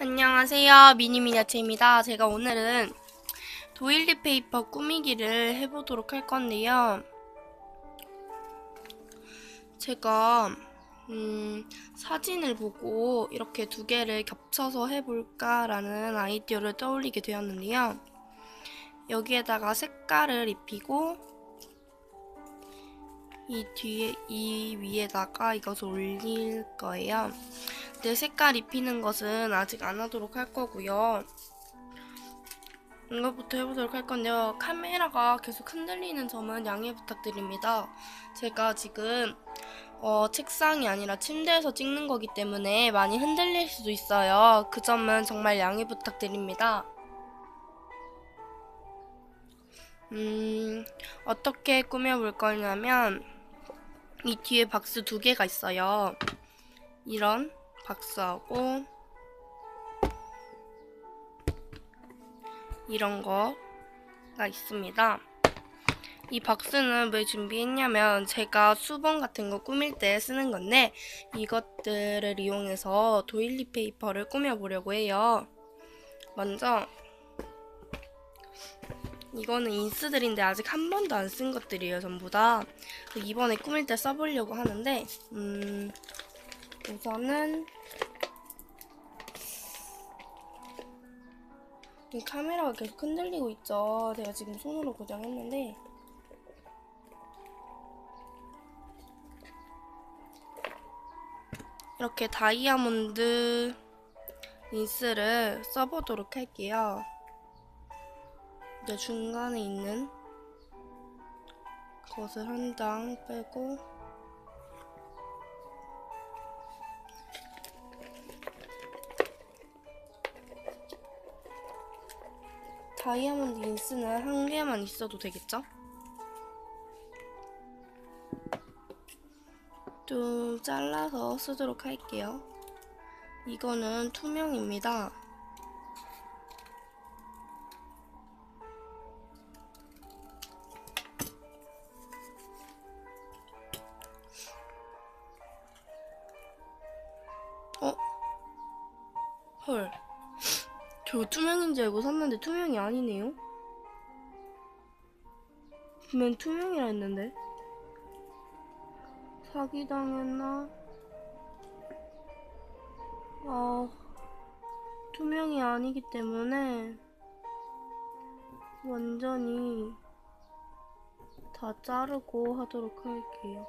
안녕하세요. 미니미니아체입니다. 제가 오늘은 도일리 페이퍼 꾸미기를 해보도록 할 건데요. 제가 음, 사진을 보고 이렇게 두 개를 겹쳐서 해볼까라는 아이디어를 떠올리게 되었는데요. 여기에다가 색깔을 입히고 이 뒤에 이 위에다가 이것을 올릴 거예요. 내 색깔 입히는 것은 아직 안 하도록 할 거고요. 이것부터 해보도록 할 건데요. 카메라가 계속 흔들리는 점은 양해 부탁드립니다. 제가 지금 어, 책상이 아니라 침대에서 찍는 거기 때문에 많이 흔들릴 수도 있어요. 그 점은 정말 양해 부탁드립니다. 음, 어떻게 꾸며볼 거냐면, 이 뒤에 박스 두 개가 있어요. 이런 박스하고, 이런 거가 있습니다. 이 박스는 왜 준비했냐면 제가 수건 같은 거 꾸밀 때 쓰는 건데 이것들을 이용해서 도일리 페이퍼를 꾸며보려고 해요. 먼저 이거는 인스들인데 아직 한 번도 안 쓴 것들이에요 전부 다 그래서 이번에 꾸밀 때 써보려고 하는데 음 우선은 이 카메라가 계속 흔들리고 있죠 제가 지금 손으로 고정했는데 이렇게 다이아몬드 린스를 써보도록 할게요. 이제 중간에 있는 것을 한 장 빼고 다이아몬드 린스는 한 개만 있어도 되겠죠? 좀 잘라서 쓰도록 할게요. 이거는 투명입니다. 저 투명인 줄 알고 샀는데 투명이 아니네요? 분명 투명이라 했는데. 사기당했나? 아, 투명이 아니기 때문에 완전히 다 자르고 하도록 할게요.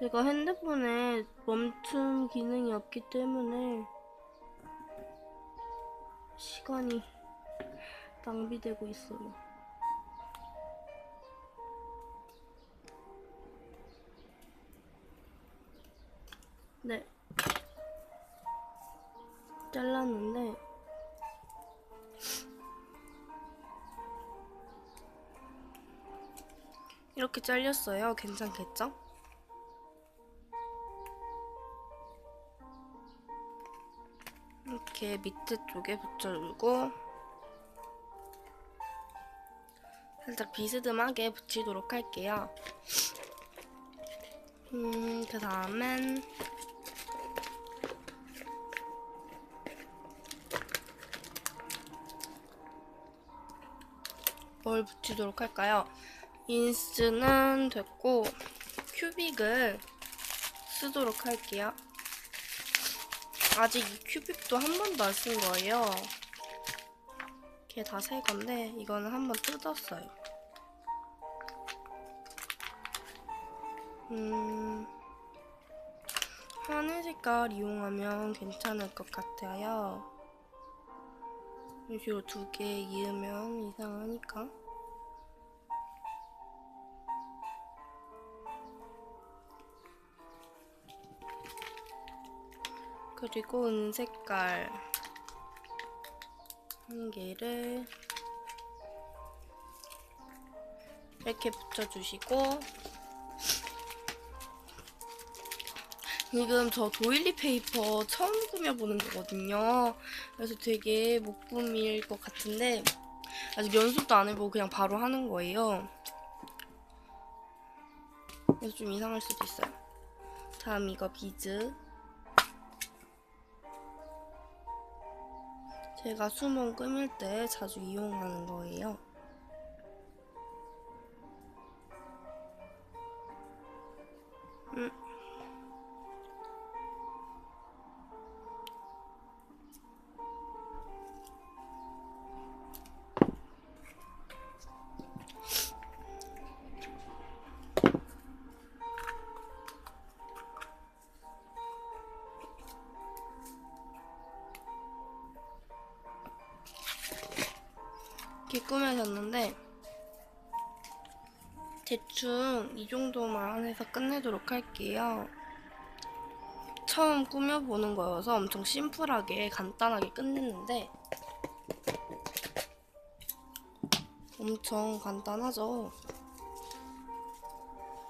제가 핸드폰에 멈춤 기능이 없기 때문에 시간이 낭비되고 있어요. 네. 잘랐는데 이렇게 잘렸어요. 괜찮겠죠? 이렇게 밑에 쪽에 붙여주고 살짝 비스듬하게 붙이도록 할게요. 음, 그 다음엔 뭘 붙이도록 할까요? 인스는 됐고 큐빅을 쓰도록 할게요. 아직 이 큐빅도 한 번도 안 쓴 거예요. 이게 다새 건데 이거는 한 번 뜯었어요. 음, 하늘 색깔 이용하면 괜찮을 것 같아요. 이런 식으로 두 개 이으면 이상하니까. 그리고 은색깔 한 개를 이렇게 붙여주시고 지금 저 도일리 페이퍼 처음 꾸며보는 거거든요. 그래서 되게 못 꾸밀 것 같은데 아직 연습도 안 해보고 그냥 바로 하는 거예요. 그래서 좀 이상할 수도 있어요. 다음 이거 비즈 제가 수몽 꾸밀 때 자주 이용하는 거예요. 음. 이렇게 꾸며졌는데 대충 이 정도만 해서 끝내도록 할게요. 처음 꾸며보는 거여서 엄청 심플하게 간단하게 끝냈는데 엄청 간단하죠.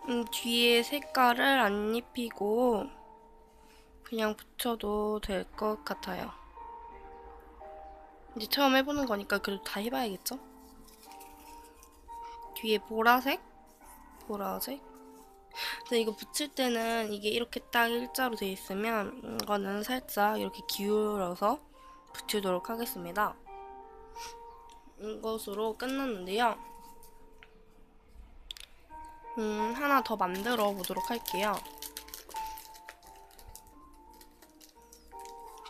음, 뒤에 색깔을 안 입히고 그냥 붙여도 될 것 같아요. 이제 처음 해보는 거니까 그래도 다 해봐야겠죠? 뒤에 보라색? 보라색? 근데 이거 붙일 때는 이게 이렇게 딱 일자로 돼 있으면 이거는 살짝 이렇게 기울여서 붙이도록 하겠습니다. 이것으로 끝났는데요. 음, 하나 더 만들어 보도록 할게요.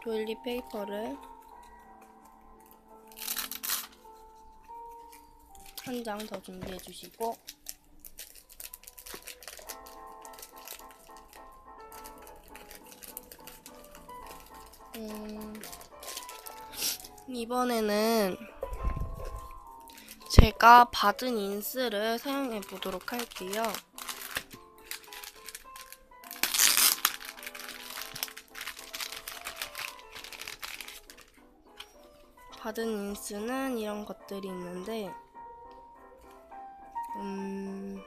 도일리 페이퍼를 한 장 더 준비해 주시고 음, 이번에는 제가 받은 인스를 사용해 보도록 할게요. 받은 인스는 이런 것들이 있는데 음...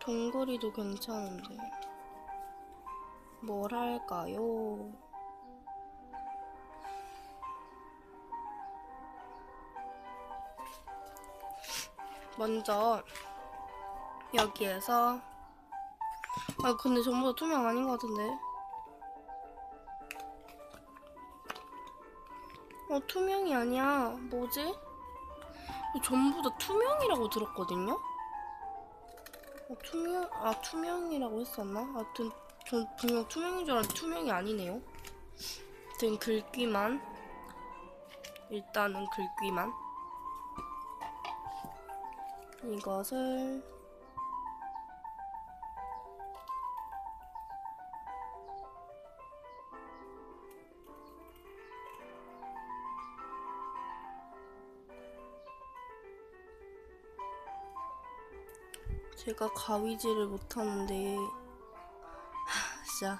동그리도 괜찮은데 뭘 할까요? 먼저 여기에서 아 근데 전부 다 투명 아닌 것 같은데 어, 투명이 아니야. 뭐지? 전부 다 투명이라고 들었거든요? 어, 투명, 아, 투명이라고 했었나? 하여튼, 전 분명 투명인 줄 알았는데 투명이 아니네요. 하여튼, 글귀만. 일단은 글귀만. 이것을 제가 가위질을 못하는데 하, 진짜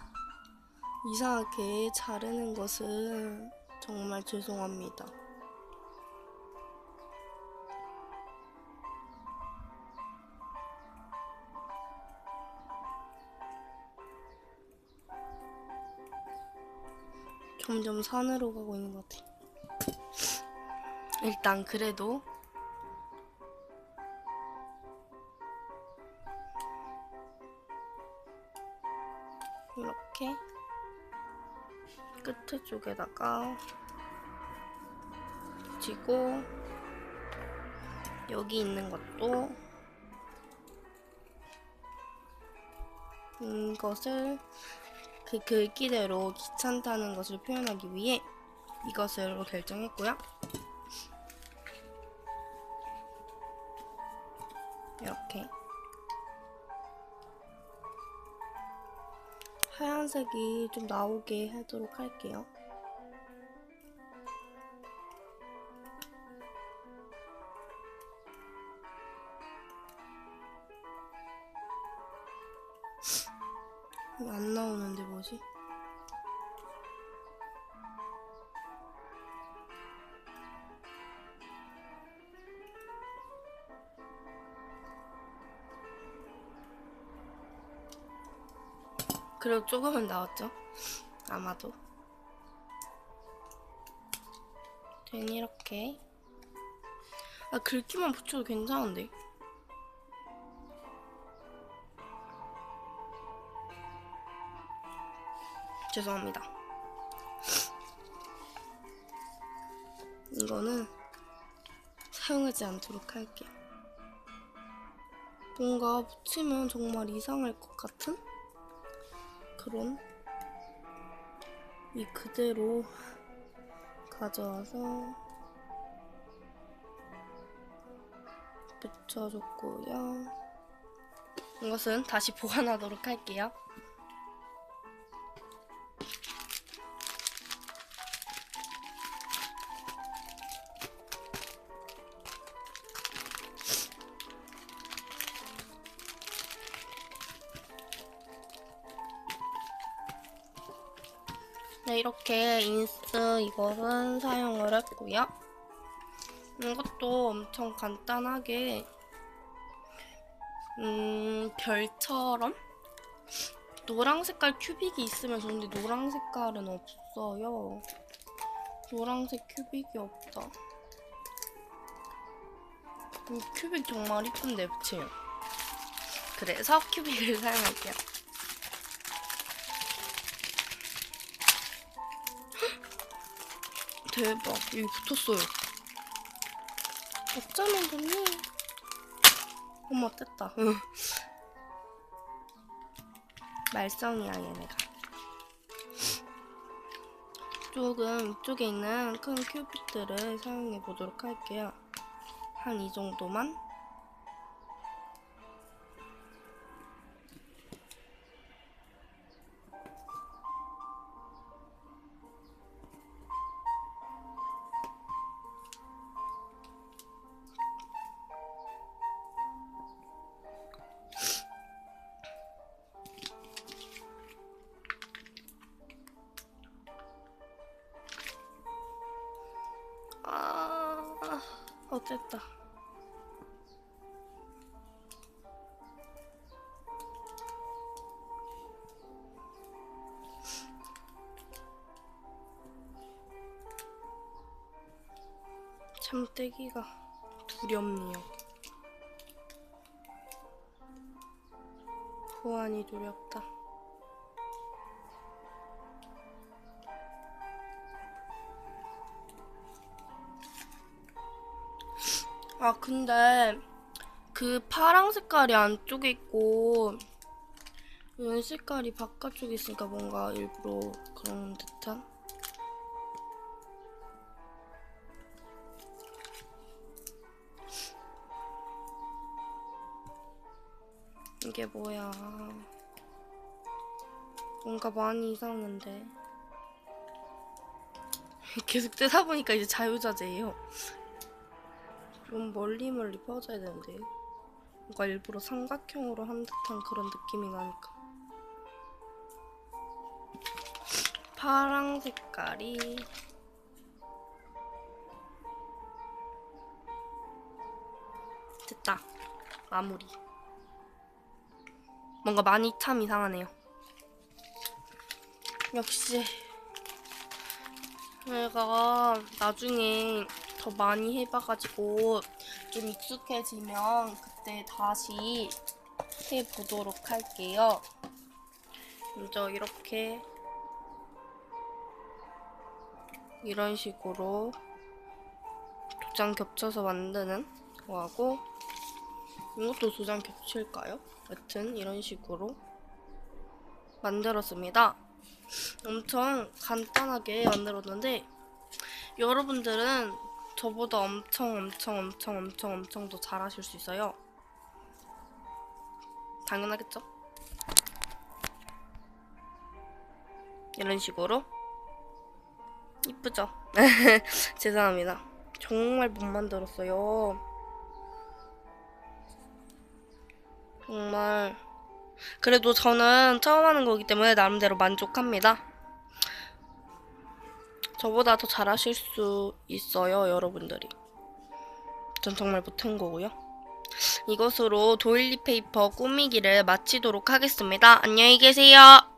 이상하게 자르는 것은 정말 죄송합니다. 점점 산으로 가고 있는 것 같아. 일단 그래도 이렇게 끝에 쪽에다가 붙이고 여기 있는 것도 이것을 그 글귀대로 귀찮다는 것을 표현하기 위해 이것으로 결정했고요. 하얀색이 좀 나오게 하도록 할게요. 그래도 조금은 나왔죠? 아마도. 된 이렇게. 아, 글귀만 붙여도 괜찮은데? 죄송합니다. 이거는 사용하지 않도록 할게요. 뭔가 붙이면 정말 이상할 것 같은 그런 이 그대로 가져와서 붙여줬고요. 이것은 다시 보관하도록 할게요. 네, 이렇게 인스 이것은 사용을 했고요. 이것도 엄청 간단하게 음, 별처럼 노랑 색깔 큐빅이 있으면 좋은데 노랑 색깔은 없어요. 노랑색 큐빅이 없다. 이 큐빅 정말 이쁜데 붙이면. 그래서 큐빅을 사용할게요. 대박. 여기 붙었어요. 어쩌면 좋니 어머 뗐다. 응. 말썽이야 얘네가. 조금 이쪽에 있는 큰 큐빅들을 사용해 보도록 할게요. 한 이 정도만 어쨌다. 참떼기가 두렵네요. 보안이 두렵다 아 근데 그 파랑 색깔이 안쪽에 있고 연 색깔이 바깥쪽에 있으니까 뭔가 일부러 그런 듯한? 이게 뭐야? 뭔가 많이 이상한데. 계속 뜨다 보니까 이제 자유자재예요 좀 멀리 멀리 퍼져야 되는데. 뭔가 일부러 삼각형으로 한 듯한 그런 느낌이 나니까. 파랑 색깔이. 됐다. 마무리. 뭔가 많이 참 이상하네요. 역시. 내가 나중에 더 많이 해봐가지고 좀 익숙해지면 그때 다시 해보도록 할게요. 먼저 이렇게 이런 식으로 두 장 겹쳐서 만드는 거하고 이것도 두 장 겹칠까요? 여튼 이런 식으로 만들었습니다. 엄청 간단하게 만들었는데 여러분들은 저보다 엄청 엄청 엄청 엄청 엄청 더 잘하실 수 있어요. 당연하겠죠? 이런 식으로 이쁘죠? 죄송합니다. 정말 못 만들었어요. 정말 그래도 저는 처음 하는 거기 때문에 나름대로 만족합니다. 저보다 더 잘하실 수 있어요, 여러분들이. 전 정말 못한 거고요. 이것으로 도일리 페이퍼 꾸미기를 마치도록 하겠습니다. 안녕히 계세요.